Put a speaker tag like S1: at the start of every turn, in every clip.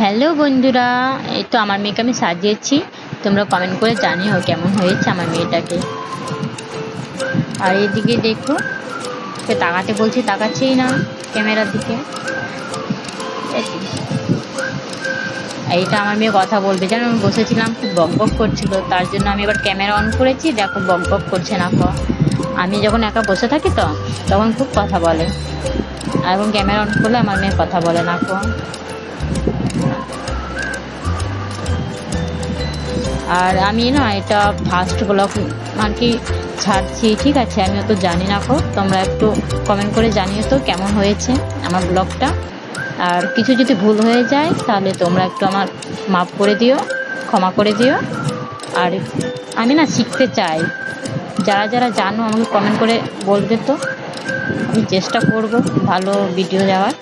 S1: Hello বন্ধুরা, এই তো আমার মেয়েকে আমি সাজিয়েছি। তোমরা কমেন্ট করে জানিও কেমন হয়েছে আমার মেয়েটাকে। আর এদিকে দেখো ওকে তাকাতে বলছি, তাকাচ্ছেই না ক্যামেরার দিকে। এইটা আমার মেয়ে কথা বলবে। জানো, আমি বসেছিলাম, খুব বক বক করছিল। তার জন্য আমি এবার ক্যামেরা অন করেছি, দেখো বক বক করছে না আমি যখন একা বসে থাকি তো, তখন খুব কথা বলে। এবং ক্যামেরা অন করলে আমার মেয়ে কথা বলে না কো। আর আমি না এটা ফার্স্ট ব্লগ আর কি ছাড়ছি, ঠিক আছে? আমি অত জানি না কো তোমরা একটু কমেন্ট করে জানিও তো কেমন হয়েছে আমার ব্লগটা আর কিছু যদি ভুল হয়ে যায়, তাহলে তোমরা একটু আমার মাফ করে দিও, ক্ষমা করে দিও। আর আমি না শিখতে চাই। যারা যারা জানো, আমাকে কমেন্ট করে বলবে তো। আমি চেষ্টা করব ভালো ভিডিও দেওয়ার।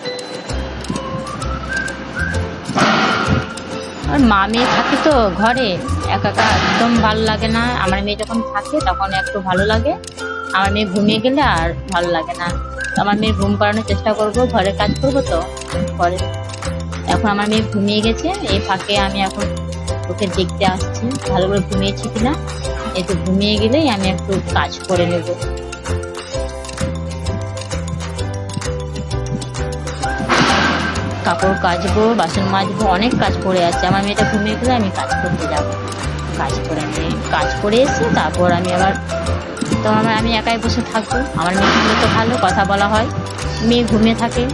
S1: আর মা মেয়ে থাকি তো ঘরে। একা একা একদম ভালো লাগে না। আমার মেয়ে যখন থাকে তখন একটু ভালো লাগে। আমার মেয়ে ঘুমিয়ে গেলে আর ভালো লাগে না। আমার মেয়ে ঘুম পাড়ানোর চেষ্টা করব, ঘরে কাজ করব তো, পরে। এখন আমার মেয়ে ঘুমিয়ে গেছে, এই ফাঁকে আমি এখন ওকে দেখতে আসছি। ভালো করে ঘুমিয়েছি কিনা? তো ঘুমিয়ে গেলেই আমি একটু কাজ করে নেব। কাপড় কাচবো, বাসন মাজবো, অনেক কাজ পড়ে আছে। আমার মেয়েটা ঘুমিয়ে গেলে আমি কাজ করতে যাব। কাজ করে নিয়ে কাজ করে এসে তারপর আমি আবার তো আমার, আমি একাই বসে থাকব। আমার মেয়ে থাকলে তো ভালো, কথা বলা হয়। মেয়ে ঘুমিয়ে থাকে।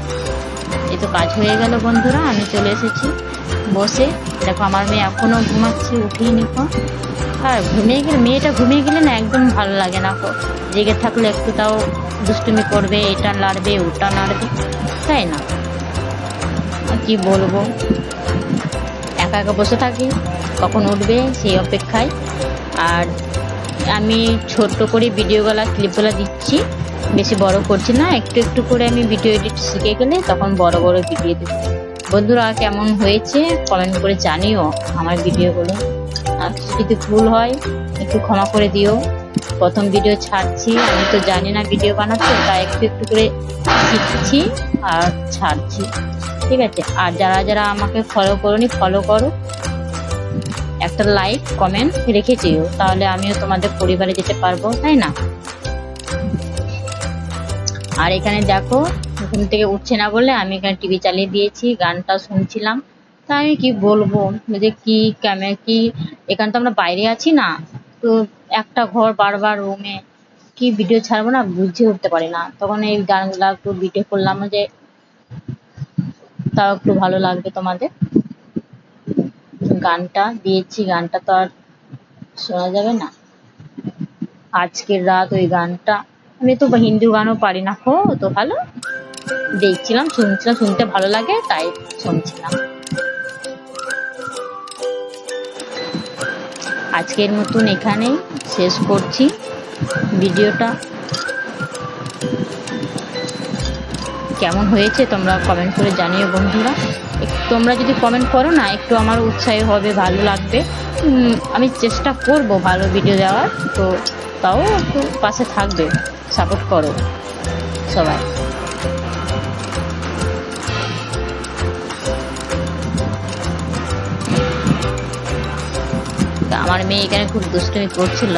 S1: এই তো কাজ হয়ে গেল বন্ধুরা, আমি চলে এসেছি বসে। দেখো আমার মেয়ে এখনও ঘুমাচ্ছে উঠিয়ে নিকো আর ঘুমিয়ে গেলে, মেয়েটা ঘুমিয়ে গেলে না একদম ভালো লাগে না। জেগে থাকলে একটু তাও দুষ্টুমি করবে, এটা নাড়বে, ওটা নাড়বে, তাই না? কি বলব? একা একা বসে থাকি, কখন উঠবে সেই অপেক্ষায়। আর আমি ছোট্ট করে ভিডিওগুলো ক্লিপগুলো দিচ্ছি, বেশি বড় করছি না, একটু একটু করে আমি ভিডিও এডিট শিখে গেলে তখন বড় বড় ভিডিও দেবো বন্ধুরা, কেমন হয়েছে? কমেন্ট করে জানিও আমার ভিডিওগুলো আর যদি ভুল হয়, একটু ক্ষমা করে দিও। প্রথম ভিডিও ছাড়ছি। আমি তো জানি না ভিডিও বানাতে তাই একটু একটু করে শিখছি আর ছাড়ছি। ঠিক আছে? আর যারা যারা আমাকে ফলো করোনি ফলো করো। একটা লাইক কমেন্ট রেখে যেও, তাহলে আমিও তোমাদের পরিবারে যেতে পারব, তাই না? আর এখানে দেখো, ঘুম থেকে উঠছে না বলে আমি এখানে টিভি চালিয়ে দিয়েছি গানটা শুনছিলাম। তা আমি কি বলব? যে কি ক্যামেরা কি? এখানে তো আমরা বাইরে আছি না। তো একটা ঘর বারবার রুমে কি ভিডিও ছাড়বো না বুঝে উঠতে পারি না। তখন এই গানগুলো একটু ভিডিও করলাম যে, তাও একটু ভালো লাগবে তোমাদের। গানটা দিয়েছি, গানটা তো আর শোনা যাবে না। আজকের রাত ওই গানটা, আমি তো হিন্দি গানও পারি না, হো, তো ভালো। দেখছিলাম, শুনছিলাম, শুনতে ভালো লাগে, তাই শুনছিলাম। আজকের মতন এখানেই শেষ করছি ভিডিওটা। কেমন হয়েছে তোমরা কমেন্ট করে জানিও বন্ধুরা। তোমরা যদি কমেন্ট করো না, একটু আমার উৎসাহ হবে, ভালো লাগবে। আমি চেষ্টা করব ভালো ভিডিও দেওয়ার, তো তাও একটু পাশে থাকবে সাপোর্ট করো সবাই। আমার মেয়ে এখানে খুব দুষ্টুমি করছিল।